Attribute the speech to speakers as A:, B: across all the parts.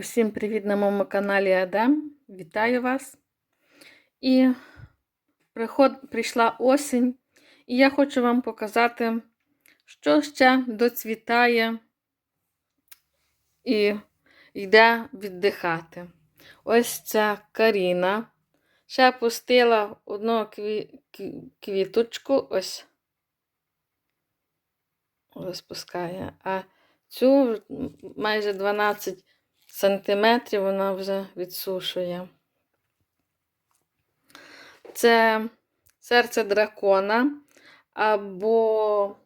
A: Усім привіт на моєму каналі Адем. Вітаю вас. І приход, прийшла осінь, і я хочу вам показати, що ще доцвітає і йде віддихати. Ось ця Каріна. Ще пустила одну кві... кві- квіточку, ось розпускає. А цю майже 12 сантиметрів вона вже відсушує. Це серце дракона або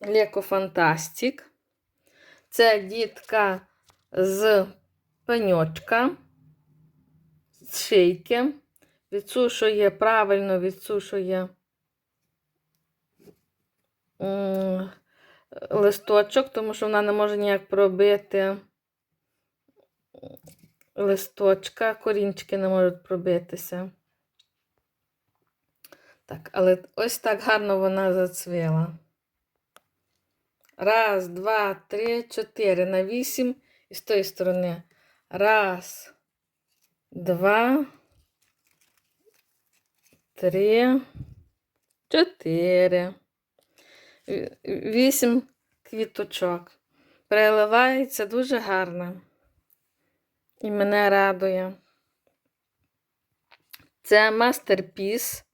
A: Леко Фантастик. Це дітка з пеньочка, з шийки. Відсушує, правильно відсушує листочок, тому що вона не може ніяк пробити листочка, корінчики не можуть пробитися. Так, але ось так гарно вона зацвіла. Раз, два, три, чотири. На вісім. І з тої сторони. Раз, два, три, чотири. Вісім квіточок. Переливається дуже гарно. І мене радує. Це мастерпіс.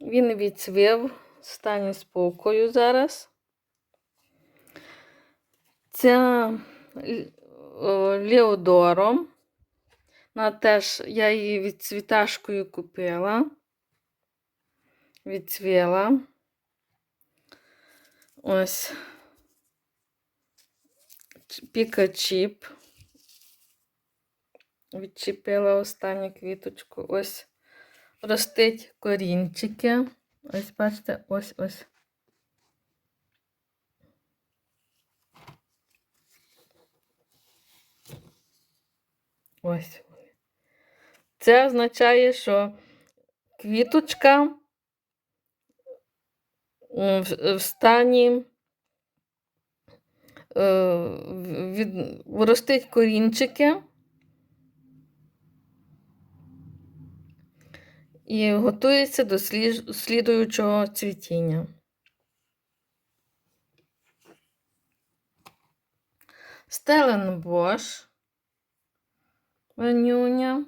A: Він відцвів в стані спокою зараз. Це Л- о, Леодоро. Вона теж я її від цвіташкою купила. Відцвіла. Ось. Пікачіп. Відчепила останню квіточку. Ось ростить корінчики. Ось, бачите, ось ось. Ось. Це означає, що квіточка в стані е, від, ростить корінчики. І готується до слідуючого цвітіння. Стеленбош, ванюня.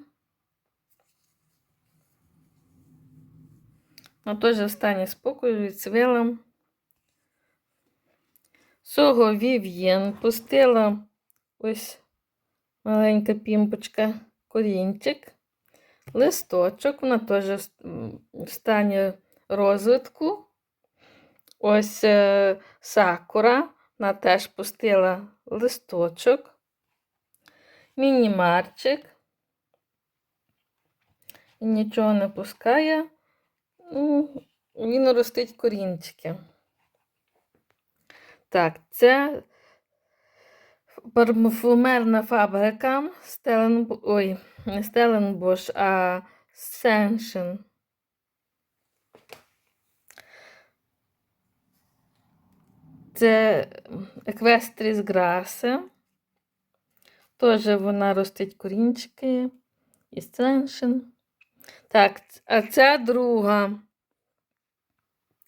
A: Вона теж в стані спокою відцвіла. Сого Вів'єн пустила ось маленька пімпочка корінчик листочок, вона теж в стані розвитку. Ось е, сакура, вона теж пустила листочок. Мінімарчик. Нічого не пускає. Ну, він ростить корінчики. Так, це парфумерна фабрика Стелен... Ой, не Стеленбош, а Сеншен. Це Еквестріс Грасе. Теж вона ростить корінчики і Сеншен. Так, а ця друга.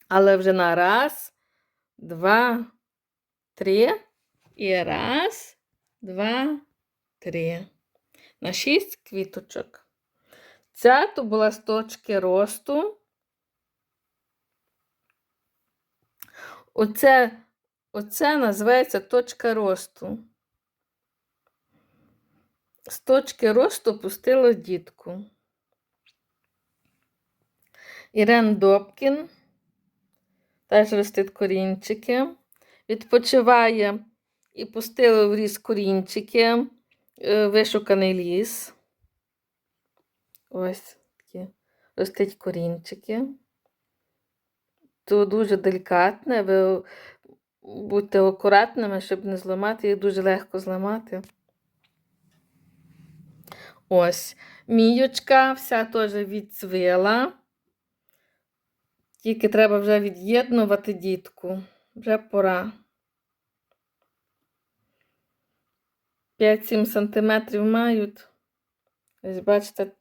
A: Але вже на раз, два, три. І раз, два, три. На шість квіточок. Ця то була з точки росту. Оце, оце називається точка росту. З точки росту пустило дітку. Ірен Добкін. Теж ростить корінчики. Відпочиває і пустили в ліс корінчики, е, вишуканий ліс. Ось такі ростуть корінчики. То дуже делікатне, ви будьте акуратними, щоб не зламати, їх дуже легко зламати. Ось, міючка вся теж відцвіла. Тільки треба вже від'єднувати дітку. Вже пора. 5-7 сантиметрів мають. Ось бачите.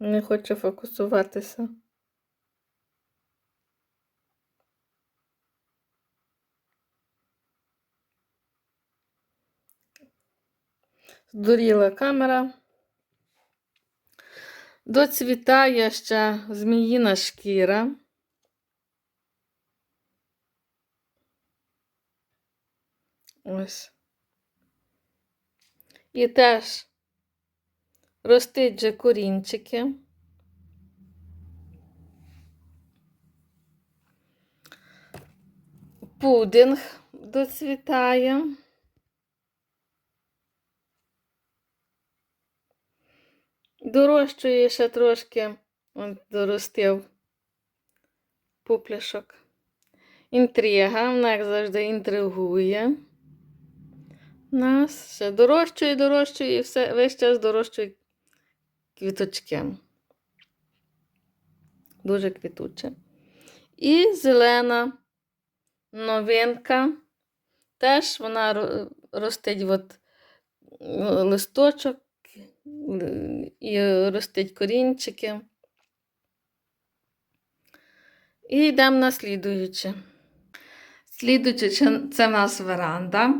A: Не хоче фокусуватися. Здуріла камера. Доцвітає ще зміїна шкіра. Ось. І теж ростить же корінчики. Пудинг доцвітає. Дорощує ще трошки, от доростив пупляшок. Інтрига, вона, як завжди, інтригує. Нас ще дорощує, дорощує і все, весь час дорощує квіточки. Дуже квітуче. І зелена новинка. Теж вона ростить от е, листочок і ростить корінчики. І йдемо на слідуюче. Слідуюче це- в нас веранда.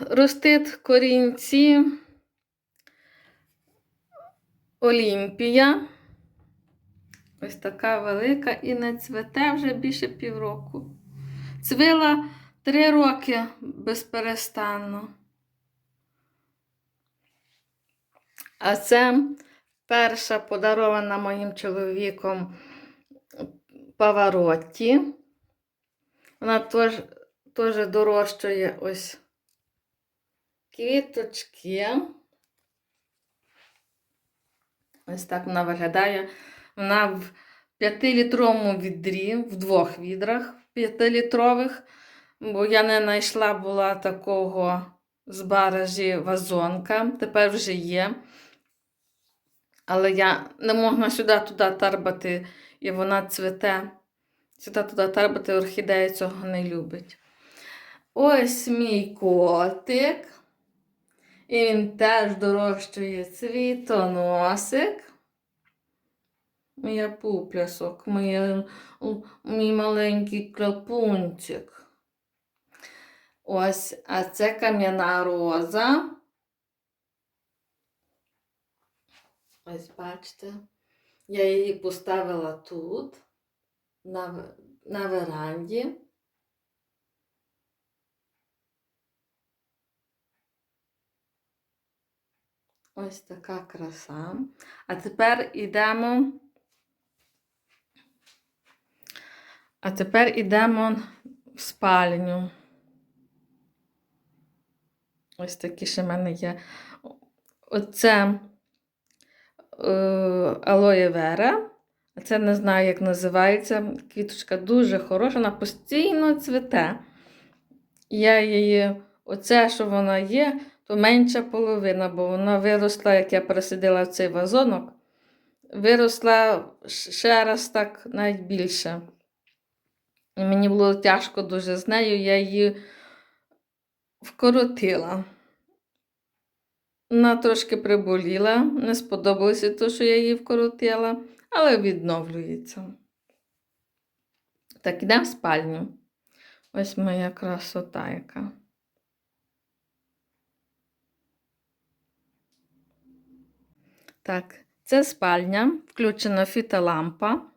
A: Ростить корінці Олімпія. Ось така велика і не цвете вже більше півроку. Цвила три роки безперестанно. А це перша подарована моїм чоловіком Паваротті. Вона теж, теж дорощує ось квіточки. Ось так вона виглядає. Вона в 5-літровому відрі, в двох відрах 5-літрових, бо я не знайшла була такого з баражі вазонка. Тепер вже є. Але я не можна сюди-туди тарбати, і вона цвете. Сюди-туди тарбати орхідея цього не любить. Ось мій котик. І він теж дорощує цвітоносик. Моя пуплясок, моя, мій маленький клапунчик. Ось, а це кам'яна роза. Ось бачите. Я її поставила тут, на, на веранді. Ось така краса. А тепер йдемо. А тепер йдемо в спальню. Ось такі ще в мене є. Оце алоє вера. Це не знаю, як називається. Квіточка дуже хороша, вона постійно цвіте. Я її, оце, що вона є, то менша половина, бо вона виросла, як я пересидила в цей вазонок, виросла ще раз так навіть більше. І мені було тяжко дуже з нею, я її вкоротила. Вона трошки приболіла, не сподобалося те, що я її вкоротила, але відновлюється. Так, йдемо в спальню. Ось моя красота яка. Так, це спальня, включена фітолампа.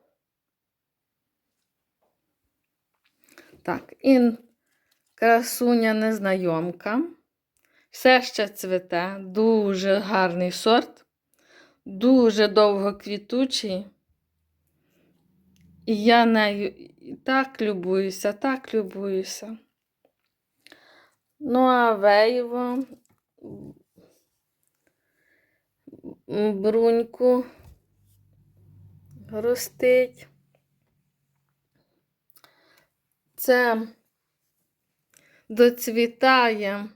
A: Так, і красуня незнайомка. Все ще цвете, дуже гарний сорт, дуже довго квітучий. І я нею так любуюся, так любуюся. Ну, а вейво, м, бруньку ростить. Це доцвітає.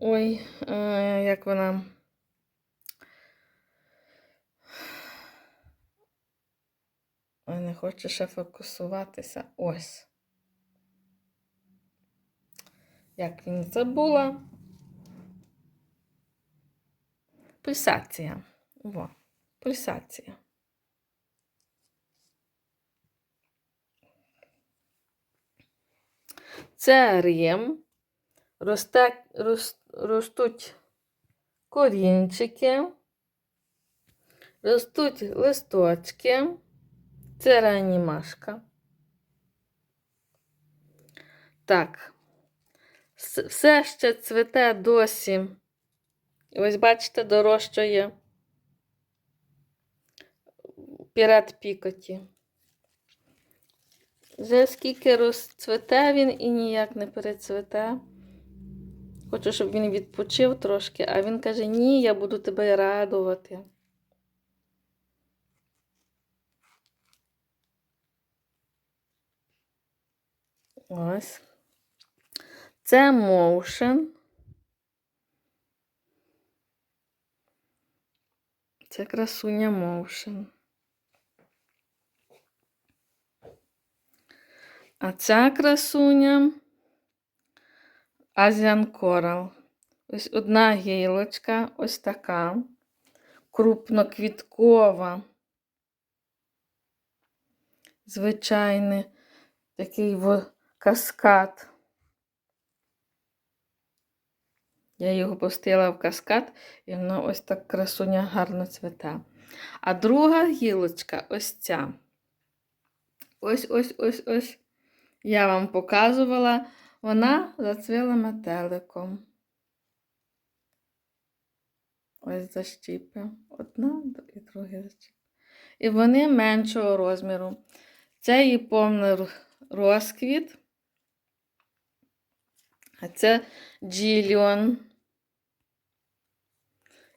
A: Ой, е, як вона. Ой, не хоче ще фокусуватися. Ось. Як він забула. Пульсація. Во, пульсація. Це Рим. Росте, рос, ростуть корінчики, ростуть листочки. Це реанімашка. Так. Все ще цвете досі. Ось бачите, дорожчає пірат пікоті. Вже скільки розцвете він і ніяк не перецвете. Хочу, щоб він відпочив трошки, а він каже: ні, я буду тебе радувати. Ось. Це motion. Це красуня motion. А ця красуня Asian Coral. Ось одна гілочка, ось така, крупноквіткова. Звичайний такий каскад. Я його пустила в каскад, і воно ось так красуня гарно цвете. А друга гілочка ось ця. Ось ось ось ось. Я вам показувала, вона зацвіла метеликом. Ось защіпи. Одна і друга защіпи. І вони меншого розміру. Це її повний розквіт. А це джіліон.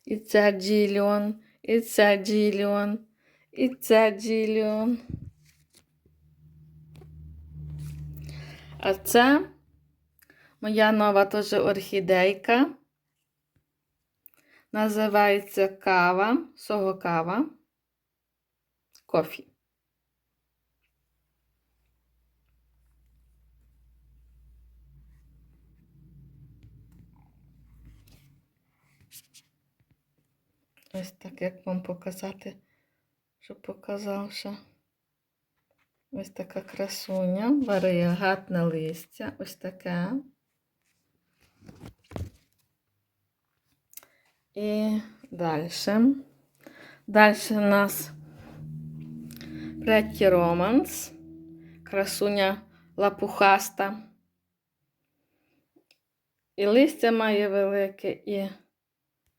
A: І це джіліон, і це джіліон, і це джіліон. А це моя нова теж орхідейка. Називається кава, сого кава. Кофі. Ось так, як вам показати, щоб показавши. Ось така красуня, варіагатне листя, ось таке. І далі. Далі у нас Pretty Romance, красуня лапухаста. І листя має велике, і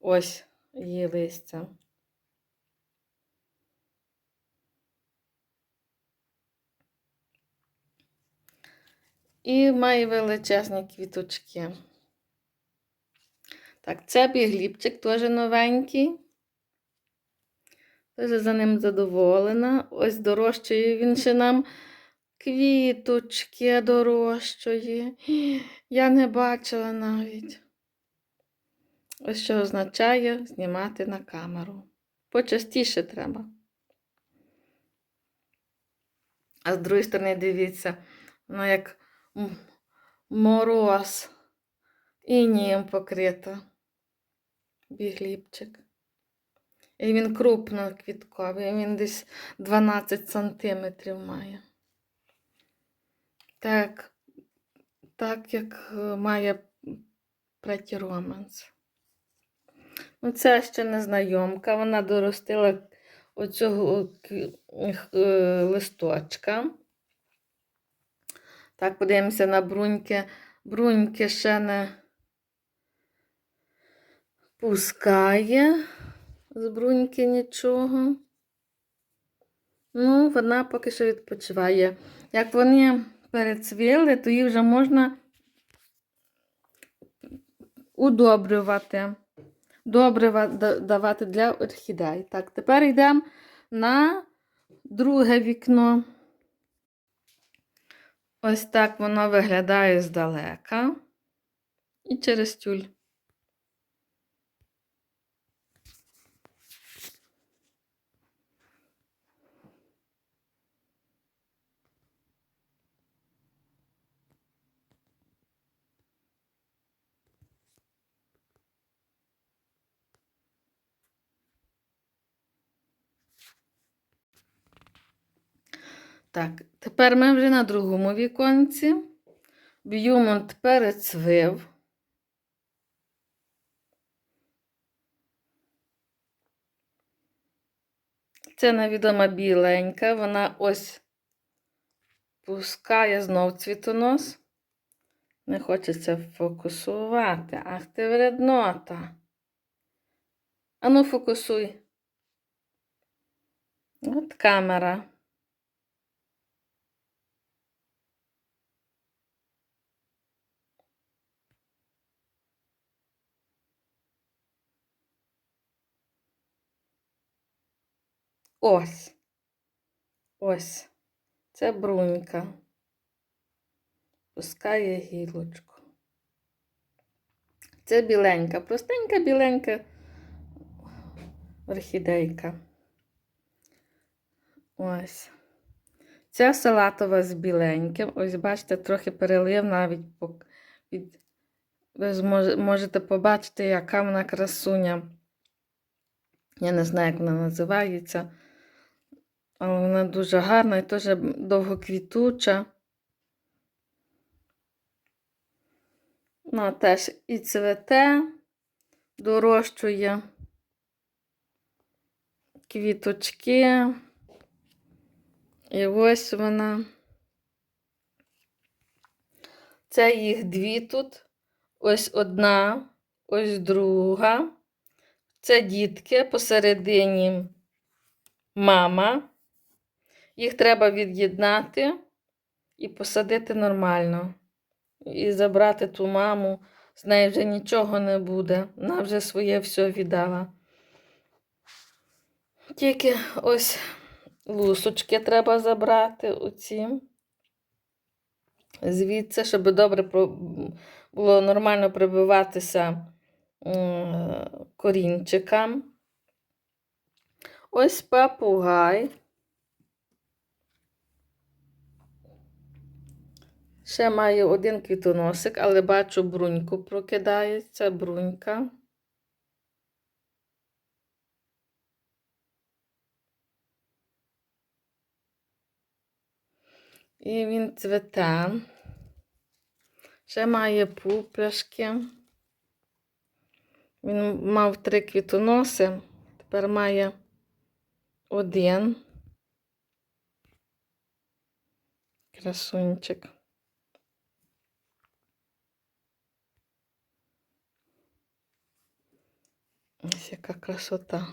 A: ось її листя. І має величезні квіточки. Так, це бігліпчик теж новенький. Теж за ним задоволена. Ось дорожчає він ще нам квіточки дорожчої. Я не бачила навіть. Ось що означає знімати на камеру. Почастіше треба. А з другої сторони, дивіться, воно як мороз. Інієм покрита. Бігліпчик. І він крупно квітковий, він десь 12 сантиметрів має. Так, так як е, має Pretty Romance. Ну, це ще незнайомка, вона доростила оцього е, листочка. Так, подивимося на бруньки. Бруньки ще не пускає з бруньки нічого. Ну, вона поки що відпочиває. Як вони перецвіли, то їх вже можна удобрювати. Добрива давати для орхідей. Так, тепер йдемо на друге вікно. Ось так воно виглядає здалека і через тюль. Так, тепер ми вже на другому віконці. Б'ємо перед свив. Це невідома біленька, вона ось пускає знов цвітонос. Не хочеться фокусувати. Ах ти вреднота. Ану, фокусуй. От камера. Ось. Ось. Це брунька. Пускає гілочку. Це біленька, простенька біленька орхідейка. Ось. Ця салатова з біленьким. Ось, бачите, трохи перелив навіть від... ви можете побачити, яка вона красуня. Я не знаю, як вона називається. Але вона дуже гарна і теж довгоквітуча. Вона теж і цвете, дорощує квіточки. І ось вона. Це їх дві тут. Ось одна, ось друга. Це дітки посередині мама. Їх треба від'єднати і посадити нормально. І забрати ту маму. З неї вже нічого не буде. Вона вже своє все віддала. Тільки ось лусочки треба забрати оці. Звідси, щоб добре було нормально прибиватися корінчикам. Ось папугай. Ще маю один квітоносик, але бачу, бруньку прокидається, брунька. І він цвете. Ще має пупешки. Він мав три квітоноси, тепер має один. Красунчик. Ось яка красота.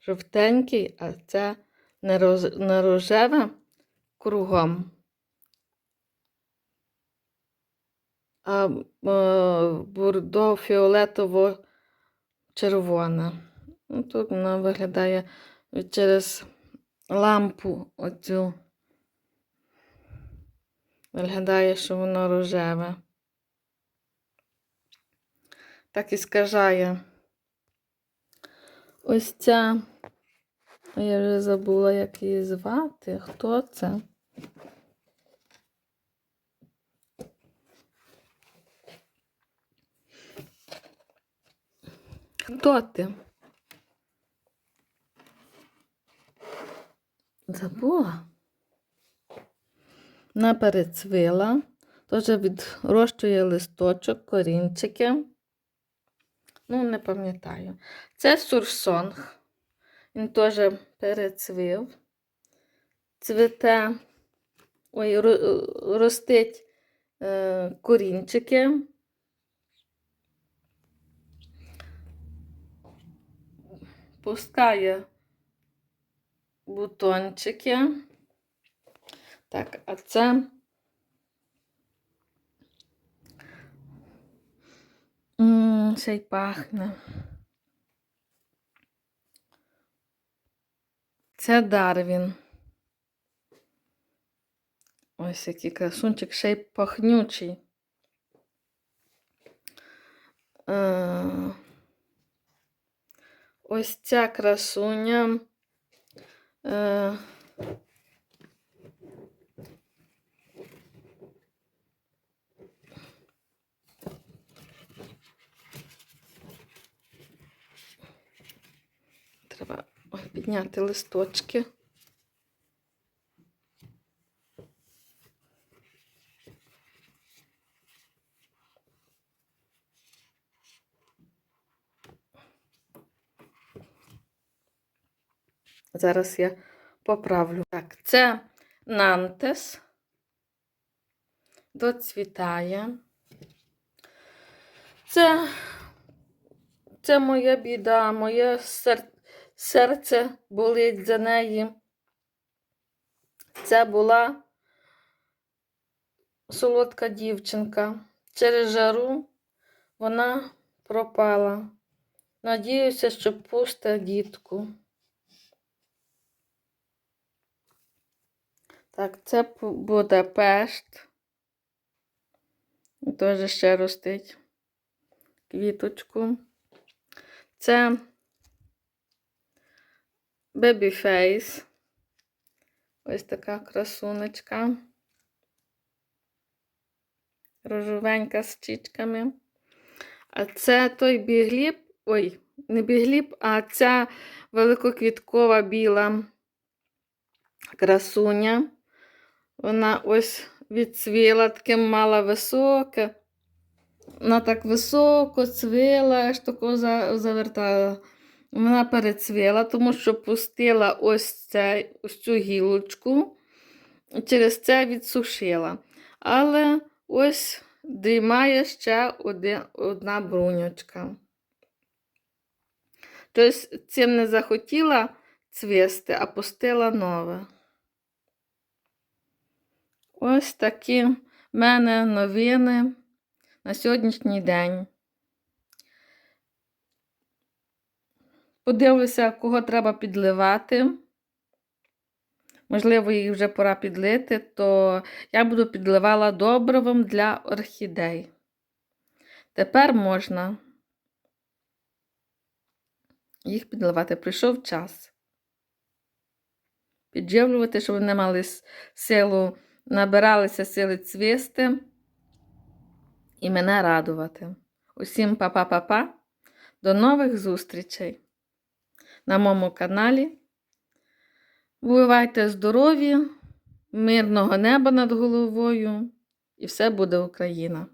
A: Жовтенький, а це не, роз... не рожеве кругом. А бурдо фіолетово червоне. Ну, Тут вона виглядає через лампу оцю. Виглядає, що воно рожеве. Так і скажає. Ось ця, я вже забула, як її звати. Хто це? Хто ти? Забула? Вона перецвила, теж відрощує листочок, корінчики. Ну, не пам'ятаю. Це сурсонг. Він теж перецвив. Цвіте, ой, ростить е, корінчики. Пускає бутончики. Так, а це Ммм, ще пахне. Це Дарвін. Ось який красунчик, ще й пахнючий. Е, Ось ця красуня. Е, Треба ой, підняти листочки. Зараз я поправлю. Так, це Нантес. Доцвітає. Це, це моя біда, моє сер, серце болить за неї. Це була солодка дівчинка. Через жару вона пропала. Надіюся, що пусте дітку. Так, це П- Будапешт. Теж ще ростить квіточку. Це Babyface. Ось така красунечка. Рожовенька з чічками. А це той бігліб. Ой, не бігліб, а ця великоквіткова біла красуня. Вона ось відцвіла, таке мала високе. Вона так високо цвіла, аж тако завертала. Вона перецвіла, тому що пустила ось, цей, ось цю гілочку, через це відсушила. Але ось дрімає ще один, одна бруньочка. Тобто цим не захотіла цвісти, а пустила нове. Ось такі в мене новини на сьогоднішній день. Подивлюся, кого треба підливати. Можливо, їх вже пора підлити, то я буду підливала добривом для орхідей. Тепер можна їх підливати. Прийшов час. Підживлювати, щоб вони мали силу, набиралися сили цвісти і мене радувати. Усім па-па-па-па. До нових зустрічей на моєму каналі. Бувайте здорові, мирного неба над головою, і все буде Україна!